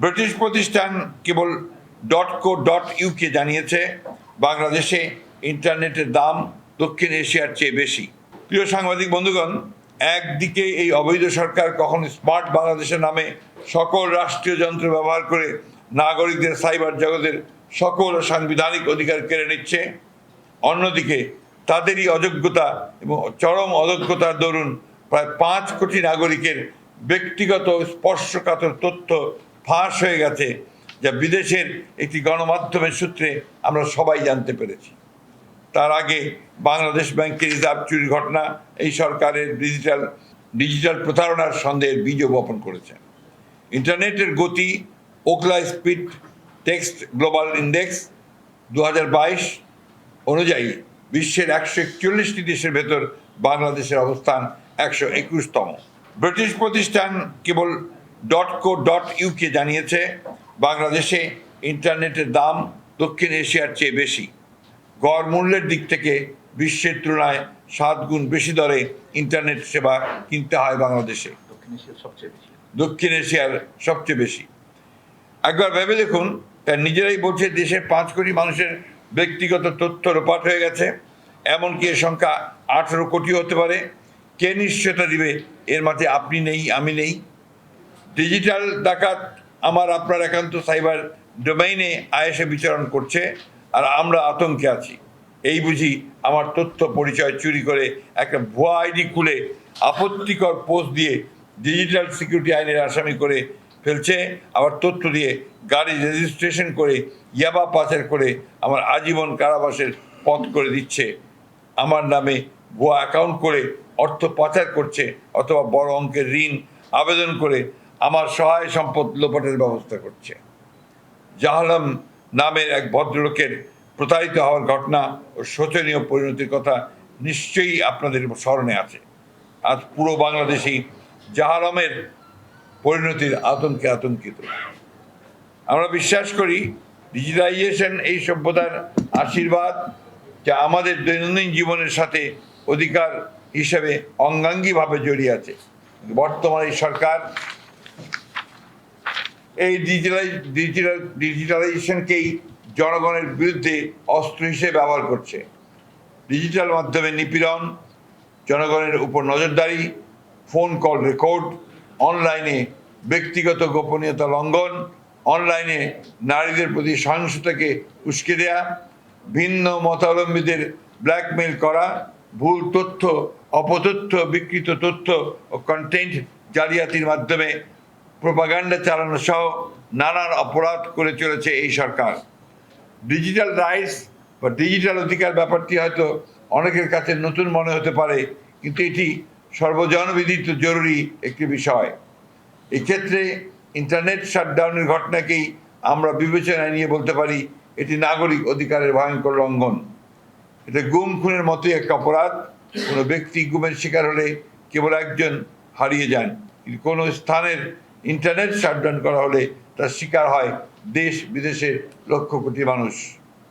British প্রতিষ্ঠান cable dot co dot UK জানিয়েছে, বাংলাদেশে ইন্টারনেটের দাম দক্ষিণ এশিয়ার চেয়ে বেশি। প্রিয় সাংবাদিক বন্ধুগণ, একদিকে এই অবৈধ সরকার কখনো স্মার্ট বাংলাদেশের নামে সকল রাষ্ট্রীয় যন্ত্র ব্যবহার করে নাগরিকদের সাইবার জগতের সকল সাংবিধানিক অধিকার কেড়ে নিচ্ছে, অন্যদিকে তাদেরই অযোগ্যতা এবং চরম অযোগ্যতার দরুন প্রায় পাঁচ কোটি নাগরিকের ব্যক্তিগত স্পর্শকাতর তথ্য ফাঁস হয়ে গেছে, যা বিদেশের একটি গণমাধ্যমের সূত্রে আমরা সবাই জানতে পেরেছি। তার আগে বাংলাদেশ ব্যাংকের রিজার্ভ চুরির ঘটনা, এই সরকারের ডিজিটাল ডিজিটাল প্রতারণার সন্দেহের বীজও বপন করেছে। ইন্টারনেটের গতি, Ookla speed, test global index দু হাজার বাইশ অনুযায়ী বিশ্বের একশো একচল্লিশটি দেশের ভেতর বাংলাদেশের অবস্থান একশো একুশতম। ব্রিটিশ প্রতিষ্ঠান cable dot co dot UK জানিয়েছে বাংলাদেশে ইন্টারনেটের দাম দক্ষিণ এশিয়ার চেয়ে বেশি। গড় মূল্যের দিক থেকে বিশ্বের তুলনায় সাত গুণ বেশি দরে ইন্টারনেট সেবা কিনতে হয় বাংলাদেশে। দক্ষিণ এশিয়ার সবচেয়ে বেশি। দক্ষিণ এশিয়ার সবচেয়ে বেশি। একবার ভেবে দেখুন তার নিজেরাই বলছে দেশের পাঁচ কোটি মানুষের ব্যক্তিগত তথ্য রোপাট হয়ে গেছে এমনকি এর সংখ্যা আঠেরো কোটি হতে পারে। কে নিশ্চয়তা দিবে এর মাঝে আপনি নেই আমি নেই। ডিজিটাল ডাকাত আমার আপনার একান্ত সাইবার ডোমেইনে আয়েসে বিচরণ করছে, আর আমরা আতঙ্কে আছি। এই বুঝি আমার তথ্য পরিচয় চুরি করে একটা ভুয়া আইডি খুলে আপত্তিকর পোস্ট দিয়ে ডিজিটাল সিকিউরিটি আইনের আসামি করে ফেলছে, আবার তথ্য দিয়ে গাড়ি রেজিস্ট্রেশন করে ইয়াবা পাচার করে আমার আজীবন কারাবাসের পথ করে দিচ্ছে। আমার নামে ভুয়া অ্যাকাউন্ট করে অর্থ পাচার করছে, অথবা বড় অঙ্কের ঋণ আবেদন করে আমার সহায় সম্পদ লোপাটের ব্যবস্থা করছে। জাহালাম নামের এক ভদ্রলোকের প্রতারিত হওয়ার ঘটনা ও শোচনীয় পরিণতির কথা নিশ্চয়ই আপনাদের স্মরণে আছে। আজ পুরো বাংলাদেশি জাহালামের পরিণতির আতঙ্কে আতঙ্কিত। আমরা বিশ্বাস করি ডিজিটালাইজেশন এই সভ্যতার আশীর্বাদ যা আমাদের দৈনন্দিন জীবনের সাথে অধিকার হিসেবে অঙ্গাঙ্গিভাবে জড়িয়ে আছে। বর্তমানে সরকার এই ডিজিটালাইজ ডিজিটাল ডিজিটালাইজেশনকেই জনগণের বিরুদ্ধে অস্ত্র হিসেবে ব্যবহার করছে। ডিজিটাল মাধ্যমে নিপীড়ন, জনগণের উপর নজরদারি ফোন কল রেকর্ড অনলাইনে ব্যক্তিগত গোপনীয়তা লঙ্ঘন অনলাইনে নারীদের প্রতি সহিংসতাকে উস্কে দেয়া, ভিন্ন মতাবলম্বীদের ব্ল্যাকমেল করা, ভুল তথ্য, অপতথ্য, বিকৃত তথ্য ও কন্টেন্ট জালিয়াতির মাধ্যমে প্রোপাগান্ডা চালানো সহ নানান অপরাধ করে চলেছে এই সরকার। ডিজিটাল রাইটস বা ডিজিটাল অধিকার ব্যাপারটি হয়তো অনেকের কাছে নতুন মনে হতে পারে, কিন্তু এটি সর্বজনবিদিত জরুরি একটি বিষয়। এক্ষেত্রে ইন্টারনেট শাটডাউনের ঘটনাকেই আমরা বিবেচনায় নিয়ে বলতে পারি, এটি নাগরিক অধিকারের ভয়ঙ্কর লঙ্ঘন। এটা গুম খুনের মতোই একটা অপরাধ, কোনো ব্যক্তি গুমের শিকার হলে কেবল একজন হারিয়ে যান। কোনো স্থানের ইন্টারনেট শাটডাউন করা হলে তার শিকার হয় দেশ বিদেশের লক্ষ কোটি মানুষ।